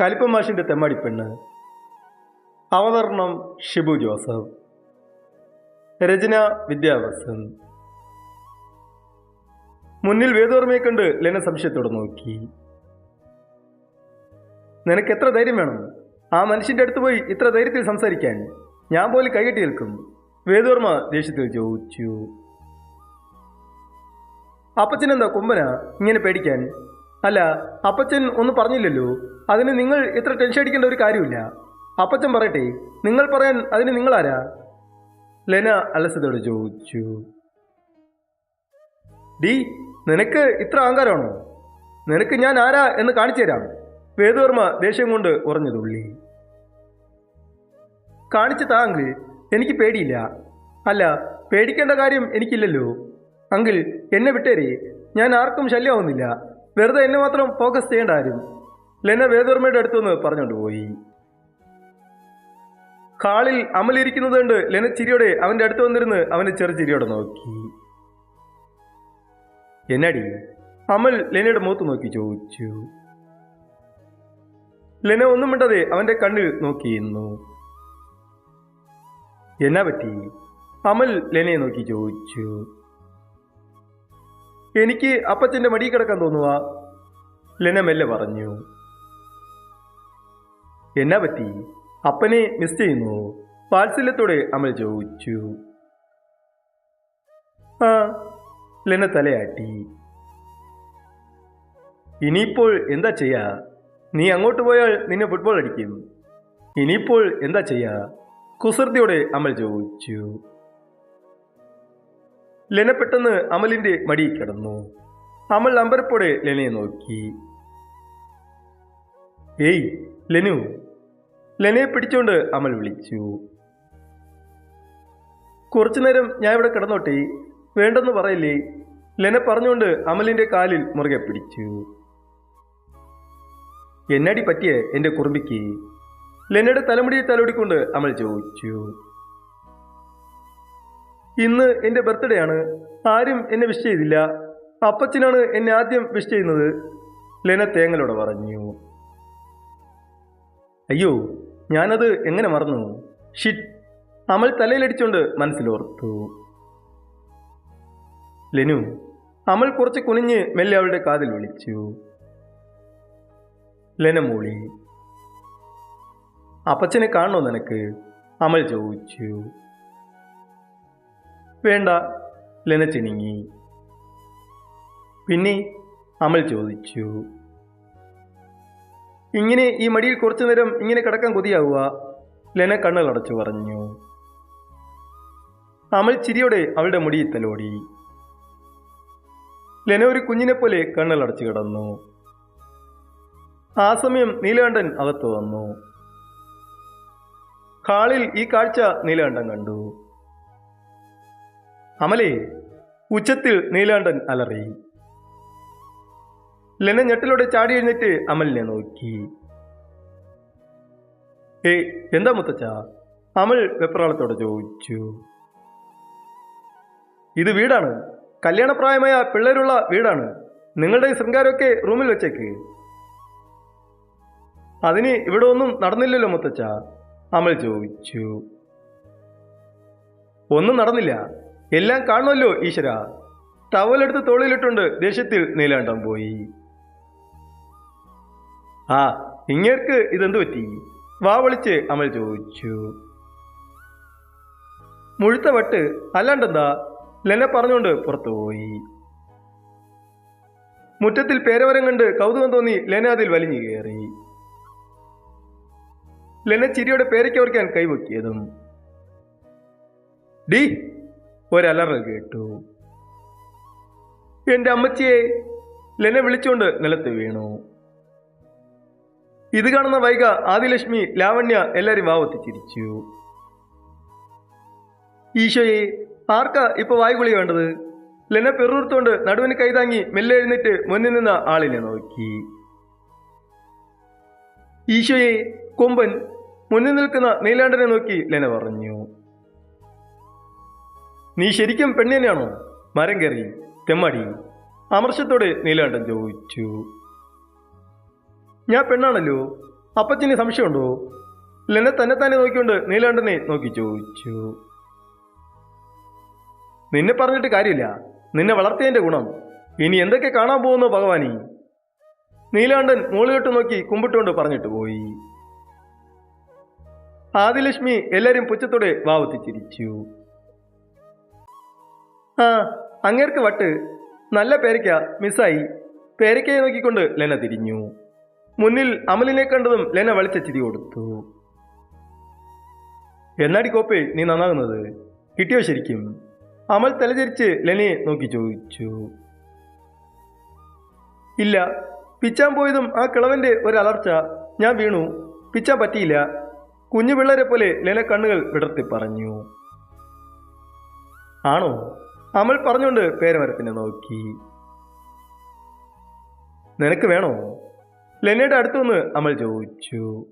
കലിപ്പൻ തെമ്മടിപ്പെണ്ണ് പെണ്ണ്. അവതരണം ഷിബു ജോസഫ്. രചന വിദ്യാവസൻ. മുന്നിൽ വേദവർമ്മയെ കണ്ട് ലെന സംശയത്തോടെ നോക്കി. നിനക്ക് എത്ര ധൈര്യം വേണം? ആ മനുഷ്യന്റെ അടുത്ത് പോയി ഇത്ര ധൈര്യത്തിൽ സംസാരിക്കാൻ ഞാൻ പോലും കൈകെട്ടി നിൽക്കും വേദോർമ ദേഷ്യത്തിൽ ചോദിച്ചു. അപ്പച്ചനെന്താ കുമ്പന ഇങ്ങനെ പേടിക്കാൻ? അല്ല അപ്പച്ചൻ ഒന്ന് പറഞ്ഞില്ലല്ലോ. അതിന് നിങ്ങൾ ഇത്ര ടെൻഷൻ അടിക്കേണ്ട ഒരു കാര്യമില്ല. അപ്പച്ചൻ പറയട്ടെ നിങ്ങൾ പറയാൻ അതിന് നിങ്ങളാരാ? ലെന അലസതയോട് ചോദിച്ചു. ഡി നിനക്ക് ഇത്ര അഹങ്കാരമാണോ? നിനക്ക് ഞാൻ ആരാ എന്ന് കാണിച്ചു തരാം. വേദവർമ്മ ദേഷ്യം കൊണ്ട് ഉറഞ്ഞു തുള്ളി. കാണിച്ചു താ എനിക്ക് പേടിയില്ല. അല്ല പേടിക്കേണ്ട കാര്യം എനിക്കില്ലല്ലോ. അങ്കിൾ എന്നെ വിട്ടേരെ. ഞാൻ ആർക്കും ശല്യമാവുന്നില്ല. വെറുതെ എന്നെ മാത്രം ഫോക്കസ് ചെയ്യേണ്ട ആരും ലെന വേദവർമ്മയുടെ അടുത്തുനിന്ന് പറഞ്ഞുകൊണ്ട് പോയി. ഹാളിൽ അമലിരിക്കുന്നത് കൊണ്ട് ലെന ചിരിയോടെ അവന്റെ അടുത്ത് വന്നിരുന്ന് അവനെ ചെറു ചിരിയോടെ നോക്കി. എന്നടി? അമൽ ലെനയുടെ മുഖത്ത് നോക്കി ചോദിച്ചു. ലെന ഒന്നും മിണ്ടാതെ അവന്റെ കണ്ണിൽ നോക്കിയിരുന്നു എന്നാ പറ്റി? അമൽ ലെനയെ നോക്കി ചോദിച്ചു. എനിക്ക് അപ്പച്ചന്റെ മടി കിടക്കാൻ തോന്നുക ലെന മെല്ലെ പറഞ്ഞു. എന്നാ പറ്റി? അപ്പനെ മിസ് ചെയ്യുന്നു. വാത്സല്യത്തോടെ അമൽ ചോദിച്ചു. ആ ലെന തലയാട്ടി. ഇനിയിപ്പോൾ എന്താ ചെയ്യാ? നീ അങ്ങോട്ട് പോയാൽ നിന്നെ ഫുട്ബോൾ അടിക്കും. ഇനിയിപ്പോൾ എന്താ ചെയ്യാ? കുസൃതിയോടെ അമൽ ചോദിച്ചു. ലെന പെട്ടെന്ന് അമലിന്റെ മടി കിടന്നു. അമൽ അമ്പരപ്പോടെ ലെനയെ നോക്കി. ഏയ് ലെനു. ലെനയെ പിടിച്ചുകൊണ്ട് അമൽ വിളിച്ചു. കുറച്ചു നേരം ഞാൻ ഇവിടെ കിടന്നോട്ടെ വേണ്ടെന്ന് പറയില്ലേ? ലെന പറഞ്ഞുകൊണ്ട് അമലിന്റെ കാലിൽ മുറുകെ പിടിച്ചു. എന്നടി പറ്റിയേ എന്റെ കുറുമ്പിക്ക്? ലെനയുടെ തലമുടിയെ തലോടിക്കൊണ്ട് അമൽ ചോദിച്ചു. ഇന്ന് എന്റെ ബർത്ത്ഡേ ആണ്. ആരും എന്നെ വിഷ് ചെയ്തില്ല. അപ്പച്ചനാണ് എന്നെ ആദ്യം വിഷ് ചെയ്യുന്നത്. ലെന തേങ്ങലോട് പറഞ്ഞു. അയ്യോ ഞാനത് എങ്ങനെ മറന്നു? ഷിറ്റ് അമൽ തലയിലടിച്ചുകൊണ്ട് മനസ്സിലോർത്തു. ലെനു അമൽ കുറച്ച് കുനിഞ്ഞ് മെല്ലെ അവളുടെ കാതിൽ വിളിച്ചു. ലെന മൂളി അപ്പച്ചനെ കാണണോ നിനക്ക്? അമൽ ചോദിച്ചു. വേണ്ട ലെന ചിണുങ്ങി പിന്നെ അമൽ ചോദിച്ചു ഇങ്ങനെ ഈ മടിയിൽ കുറച്ചു നേരം ഇങ്ങനെ കിടക്കാൻ കൊതിയാവുക? ലെന കണ്ണുകളടച്ചു പറഞ്ഞു. അമൽ ചിരിയോടെ അവളുടെ മുടിയിൽ തലോടി ലെന ഒരു കുഞ്ഞിനെ പോലെ കണ്ണുകളടച്ചു കിടന്നു. ആ സമയം നീലകണ്ഠൻ അകത്തു വന്നു. ഹാളിൽ ഈ കാഴ്ച നീലകണ്ഠൻ കണ്ടു. അമലേ ഉച്ചത്തിൽ നീലാണ്ടൻ അലറി. ലെന ഞെട്ടിലൂടെ ചാടി എഴുന്നേറ്റ് അമലിനെ നോക്കി. ഏ എന്താ മുത്തച്ഛ? അമൽ വെപ്രാളത്തോടെ ചോദിച്ചു. ഇത് വീടാണ്. കല്യാണപ്രായമായ പിള്ളേരുള്ള വീടാണ്. നിങ്ങളുടെ ശൃംഗാരമൊക്കെ റൂമിൽ വെച്ചേക്ക്. അതിന് ഇവിടെ ഒന്നും നടന്നില്ലല്ലോ മുത്തച്ഛ അമൽ ചോദിച്ചു. ഒന്നും നടന്നില്ല. എല്ലാം കാണുമല്ലോ ഈശ്വര. ടവലെടുത്ത് തോളിലിട്ടുണ്ട് ദേഷ്യത്തിൽ നീലാണ്ടം പോയി. ആ ഇങ്ങേർക്ക് ഇതെന്തു പറ്റി? വാ വിളിച്ച് അമൽ ചോദിച്ചു. മുഴുത്ത വട്ട് അല്ലാണ്ടെന്താ? ലെന പറഞ്ഞുകൊണ്ട് പുറത്തുപോയി മുറ്റത്തിൽ പേരവരം കണ്ട് കൗതുകം തോന്നി ലെന അതിൽ വലിഞ്ഞു കയറി. ലെന ചിരിയോടെ പേരയ്ക്കവർക്കാൻ കൈവക്കിയതും ഡി ഒരലറൽ കേട്ടു. എന്റെ അമ്മച്ചിയെ ലെന വിളിച്ചുകൊണ്ട് നിലത്ത് വീണു. ഇത് കാണുന്ന വൈക ആദിലക്ഷ്മി ലാവണ്യ എല്ലാരും വാവത്തി ചിരിച്ചു ഈശോയെ ആർക്കാ ഇപ്പൊ വായ്കുളി വേണ്ടത്? ലെന പെറൂർത്തോണ്ട് നടുവിന് കൈതാങ്ങി മെല്ലെ എഴുന്നേറ്റ് മുന്നിൽ നിന്ന ആളിനെ നോക്കി. ഈശോയെ കൊമ്പൻ മുന്നിൽ നിൽക്കുന്ന നീലാണ്ടനെ നോക്കി ലെന പറഞ്ഞു. നീ ശരിക്കും പെണ്ണിനെയാണോ? മരം കയറി തെമ്മാടി അമർഷത്തോടെ നീലാണ്ടൻ ചോദിച്ചു. ഞാൻ പെണ്ണാണല്ലോ അപ്പച്ചന് സംശയമുണ്ടോ? ലെന്നെ തന്നെ തന്നെ നോക്കിക്കൊണ്ട് നീലാണ്ടനെ നോക്കി ചോദിച്ചു. നിന്നെ പറഞ്ഞിട്ട് കാര്യമില്ല നിന്നെ വളർത്തിയതിന്റെ ഗുണം. ഇനി എന്തൊക്കെ കാണാൻ പോകുന്നു ഭഗവാനി? നീലാണ്ടൻ മുകളിലോട്ട് നോക്കി കുമ്പിട്ടുകൊണ്ട് പറഞ്ഞിട്ട് പോയി. ആദിലക്ഷ്മി എല്ലാവരും പുച്ഛത്തോടെ വാവത്തിച്ചിരിച്ചു. ആ അങ്ങേർക്ക് വട്ട്. നല്ല പേരയ്ക്ക മിസ്സായി. പേരയ്ക്കയെ നോക്കിക്കൊണ്ട് ലെന തിരിഞ്ഞു. മുന്നിൽ അമലിനെ കണ്ടതും ലെന വലിച്ച ചിരി കൊടുത്തു. എന്നാടി കോപ്പേ നീ നന്നാകുന്നത്? കിട്ടിയോ ശരിക്കും? അമൽ തലചരിച്ച് ലെനയെ നോക്കി ചോദിച്ചു. ഇല്ല പിച്ചാൻ പോയതും ആ കിളവന്റെ ഒരലർച്ച ഞാൻ വീണു. പിച്ചാൻ പറ്റിയില്ല. കുഞ്ഞു പിള്ളേരെ പോലെ ലെന കണ്ണുകൾ വിടർത്തി പറഞ്ഞു. ആണോ? അമൽ പറഞ്ഞുകൊണ്ട് പേരമരത്തിനെ നോക്കി. നിനക്ക് വേണോ? ലെനയുടെ അടുത്തുനിന്ന് അമൽ ചോദിച്ചു.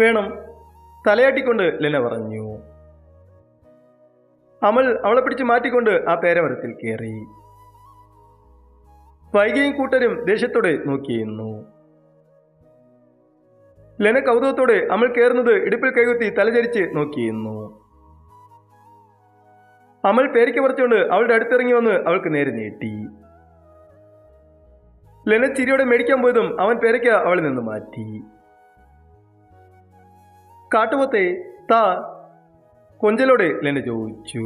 വേണം തലയാട്ടിക്കൊണ്ട് ലെന പറഞ്ഞു. അമൽ അവളെ പിടിച്ച് മാറ്റിക്കൊണ്ട് ആ പേരമരത്തിൽ കയറി. വൈകിയും കൂട്ടരും ദേഷ്യത്തോടെ നോക്കിയിരുന്നു ലെന കൗതുകത്തോടെ അമൽ കയറുന്നത് ഇടുപ്പിൽ കൈകുത്തി തലചരിച്ച് നോക്കിയിരുന്നു അമൽ പേരിക്ക് പറിച്ചുകൊണ്ട് അവളുടെ അടുത്തിറങ്ങി വന്ന് അവൾക്ക് നേരെ നീട്ടി. ലെന ചിരിയോടെ മേടിക്കാൻ പോയതും അവൻ പേരയ്ക്ക അവളിൽ നിന്ന് മാറ്റി. കാട്ടുപോത്തെ താ കൊഞ്ചലോടെ ലെന ചോദിച്ചു.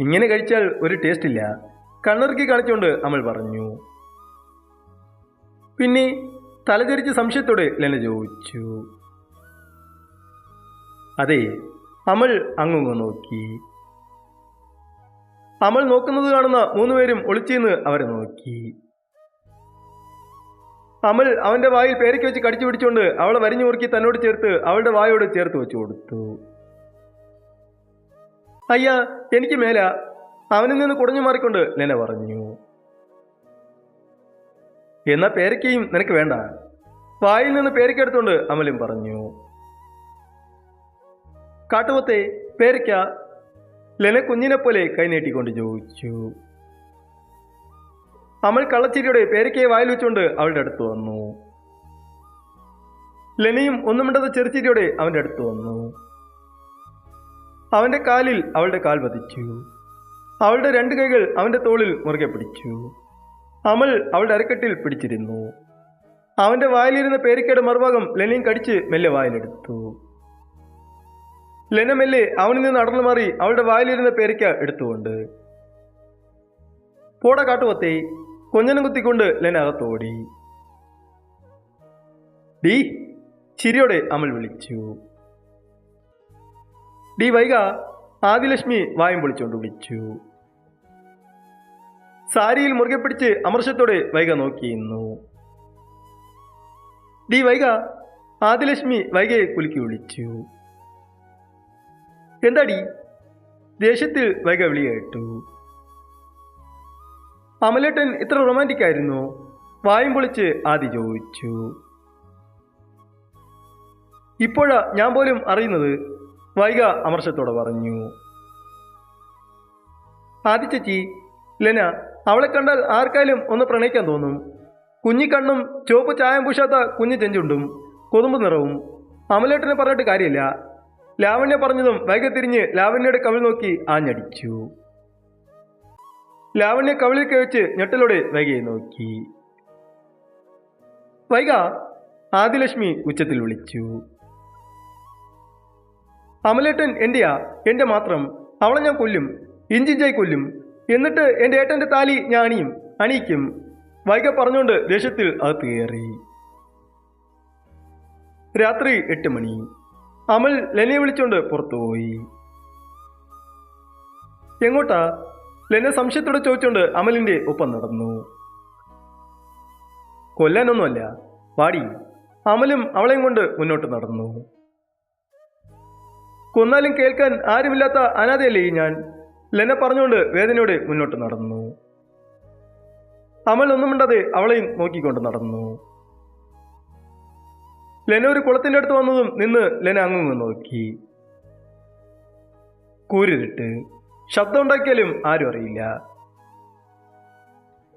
ഇങ്ങനെ കഴിച്ചാൽ ഒരു ടേസ്റ്റ് ഇല്ല. കണ്ണിറക്കി കാണിച്ചുകൊണ്ട് അമൽ പറഞ്ഞു. പിന്നെ തലചരിച്ച് സംശയത്തോടെ ലെന ചോദിച്ചു. അതെ അമൽ അങ്ങ് നോക്കി. അമൽ നോക്കുന്നത് കാണുന്ന മൂന്നുപേരും ഒളിച്ചിന്ന് അവരെ നോക്കി. അമൽ അവന്റെ വായിൽ പേരയ്ക്ക് വെച്ച് കടിച്ചു പിടിച്ചുകൊണ്ട് അവളെ വരിഞ്ഞു മുറുക്കി തന്നോട് ചേർത്ത് അവളുടെ വായോട് ചേർത്ത് വെച്ചു കൊടുത്തു. അയ്യ എനിക്ക് മേല. അവനിൽ നിന്ന് കുടഞ്ഞു മാറിക്കൊണ്ട് ലെന പറഞ്ഞു. എന്നാ പേരയ്ക്കയും നിനക്ക് വേണ്ട. വായിൽ നിന്ന് പേരയ്ക്കെടുത്തോണ്ട് അമലും പറഞ്ഞു. കാട്ടുപത്തെ പേരയ്ക്ക ലെന കുഞ്ഞിനെ പോലെ കൈനീട്ടിക്കൊണ്ട് ചോദിച്ചു. അമൽ കള്ളച്ചിരിയുടെ പേരയ്ക്കയെ വായിൽ വെച്ചുകൊണ്ട് അവളുടെ അടുത്ത് വന്നു. ലെനയും ഒന്നും മിണ്ടാത്ത ചെറുച്ചിരിയോടെ അവന്റെ അടുത്ത് വന്നു. അവന്റെ കാലിൽ അവളുടെ കാൽ പതിച്ചു. അവളുടെ രണ്ട് കൈകൾ അവന്റെ തോളിൽ മുറുകെ പിടിച്ചു. അമൽ അവളുടെ അരക്കെട്ടിൽ പിടിച്ചിരുന്നു. അവന്റെ വായിലിരുന്ന പേരയ്ക്കയുടെ മറുഭാഗം ലെനയും കടിച്ച് മെല്ലെ വായിലെടുത്തു. ലെന മെല്ലെ അവനിൽ നിന്ന് നടന്നു മാറി അവളുടെ വായിലിരുന്ന പേരയ്ക്ക എടുത്തുകൊണ്ട് പോട കാട്ടുപത്തേ കൊഞ്ഞനം കുത്തിക്കൊണ്ട് ലെന അകത്തോടി. ഡീ ചിരിയോടെ അമൽ വിളിച്ചു. ഡി വൈക ആദിലക്ഷ്മി വായും പൊളിച്ചുകൊണ്ട് വിളിച്ചു. സാരിയിൽ മുറുകെ പിടിച്ച് അമർഷത്തോടെ വൈക നോക്കിയിരുന്നു. ഡി വൈക ആദിലക്ഷ്മി വൈകയെ കുലുക്കി വിളിച്ചു. എന്താടി? ദേഷ്യത്തിൽ വൈക വിളിയായിട്ടു അമലേട്ടൻ ഇത്ര റൊമാന്റിക് ആയിരുന്നു? വായും പൊളിച്ച് ആദി ചോദിച്ചു. ഇപ്പോഴാ ഞാൻ പോലും അറിയുന്നത്? വൈക അമർഷത്തോടെ പറഞ്ഞു. ആദ്യ ചേച്ചി ലെന അവളെ കണ്ടാൽ ആർക്കായാലും ഒന്ന് പ്രണയിക്കാൻ തോന്നും. കുഞ്ഞിക്കണ്ണും ചുവപ്പ് ചായം പൂശാത്ത കുഞ്ഞു ചെഞ്ചുണ്ടും കൊതുമ്പ് നിറവും. അമലേട്ടനെ പറഞ്ഞിട്ട് കാര്യമില്ല. ലാവണ്യ പറഞ്ഞതും വേഗം തിരിഞ്ഞ് ലാവണ്യയുടെ കവിൾ നോക്കി ആഞ്ഞടിച്ചു. ലാവണ്യ കവിളിൽ കഴിച്ച് ഞെട്ടലോടെ വൈകയെ നോക്കി. വൈക ആദിലക്ഷ്മി ഉച്ചത്തിൽ വിളിച്ചു. അമലേട്ടൻ എന്റെയാ? എന്റെ മാത്രം. അവളെ ഞാൻ കൊല്ലും. ഇഞ്ചിഞ്ചായി കൊല്ലും. എന്നിട്ട് എന്റെ ഏട്ടന്റെ താലി ഞാൻ അണിയും. അണിയിക്കും. വൈക പറഞ്ഞുകൊണ്ട് ദേഷ്യത്തിൽ അത് കയറി. രാത്രി എട്ട് മണി. അമൽ ലെനയെ വിളിച്ചുകൊണ്ട് പുറത്തുപോയി എങ്ങോട്ടാ? ലെന സംശയത്തോടെ ചോദിച്ചുകൊണ്ട് അമലിന്റെ ഒപ്പം നടന്നു. കൊല്ലാനൊന്നുമല്ല വാടി. അമലും അവളെയും കൊണ്ട് മുന്നോട്ട് നടന്നു. കൊന്നാലും കേൾക്കാൻ ആരുമില്ലാത്ത അനാഥയല്ലേ ഞാൻ? ലെന പറഞ്ഞുകൊണ്ട് വേദനയോടെ മുന്നോട്ട് നടന്നു. അമൽ ഒന്നും മിണ്ടാതെ അവളെയും നോക്കിക്കൊണ്ട് നടന്നു. ലെന ഒരു കുളത്തിന്റെ അടുത്ത് വന്നതും നിന്ന് ലെന അങ്ങ് നോക്കി. കൂരിരുട്ട്. ശബ്ദം ഉണ്ടാക്കിയാലും ആരും അറിയില്ല.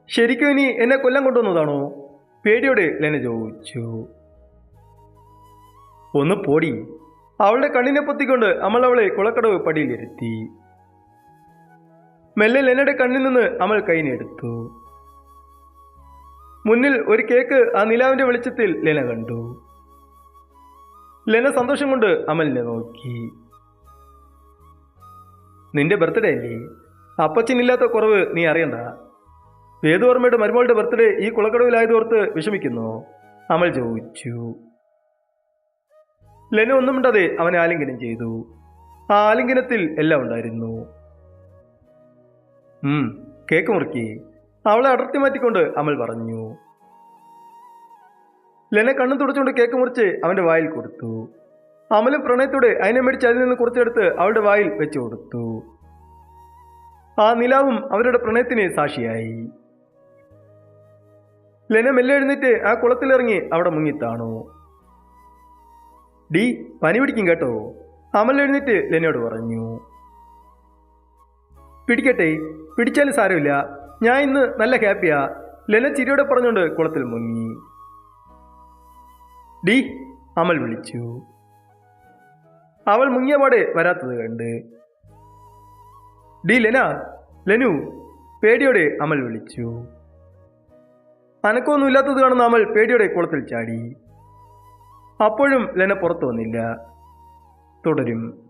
ശരിക്കും ഇനി എന്നെ കൊല്ലം കൊണ്ടുവന്നതാണോ? പേടിയോടെ ലെന ചോദിച്ചു. ഒന്ന് പോടി. അവളുടെ കണ്ണിനെ പൊത്തിക്കൊണ്ട് അമൽ അവളെ കുളക്കടവ് പടിയിലിരുത്തി. മെല്ലെ ലെനയുടെ കണ്ണിൽ നിന്ന് അമൽ കൈനെടുത്തു മുന്നിൽ ഒരു കേക്ക് ആ നിലാവിന്റെ വെളിച്ചത്തിൽ ലെന കണ്ടു. ലെന സന്തോഷം കൊണ്ട് അമലിനെ നോക്കി. നിന്റെ ബർത്ത്ഡേ അല്ലേ? അപ്പച്ചനില്ലാത്ത കുറവ് നീ അറിയണ്ട. വേദവർമ്മയുടെ മരുമകളുടെ ബർത്ത്ഡേ ഈ കുളക്കടവിലായതോർത്ത് വിഷമിക്കുന്നു. അമൽ ചോദിച്ചു. ലെന ഒന്നും മിണ്ടാതെ അവനെ ആലിംഗനം ചെയ്തു. ആ ആലിംഗനത്തിൽ എല്ലാം ഉണ്ടായിരുന്നു. കേക്ക് മുറുക്കി. അവളെ അടർത്തി മാറ്റിക്കൊണ്ട് അമൽ പറഞ്ഞു. ലെന കണ്ണു തുടച്ചുകൊണ്ട് കേക്ക് മുറിച്ച് അവന്റെ വായിൽ കൊടുത്തു. അമലും പ്രണയത്തോടെ അതിനെ മേടിച്ച് അതിൽ നിന്ന് കുറച്ചെടുത്ത് അവളുടെ വായിൽ വെച്ച് കൊടുത്തു. ആ നിലാവും അവരുടെ പ്രണയത്തിന് സാക്ഷിയായി. ലെന മെല്ലെ എഴുന്നേറ്റ് ആ കുളത്തിലിറങ്ങി അവിടെ മുങ്ങിത്താണു ഡി പനി പിടിക്കും കേട്ടോ. അമൽ എഴുന്നേറ്റ് ലെനയോട് പറഞ്ഞു. പിടിക്കട്ടെ പിടിച്ചാലും സാരമില്ല. ഞാൻ ഇന്ന് നല്ല ഹാപ്പിയാ. ലെന ചിരിയോടെ പറഞ്ഞുകൊണ്ട് കുളത്തിൽ മുങ്ങി. ഡി അമൽ വിളിച്ചു. അവൾ മുങ്ങിയപാട് വരാത്തത് കണ്ട്. ഡി ലെന ലെനു പേടിയോടെ അമൽ വിളിച്ചു. അനക്കമൊന്നുമില്ലാത്തത് കാണുന്ന അമൽ പേടിയോടെ കുളത്തിൽ ചാടി. അപ്പോഴും ലെന പുറത്തു വന്നില്ല. തുടരും.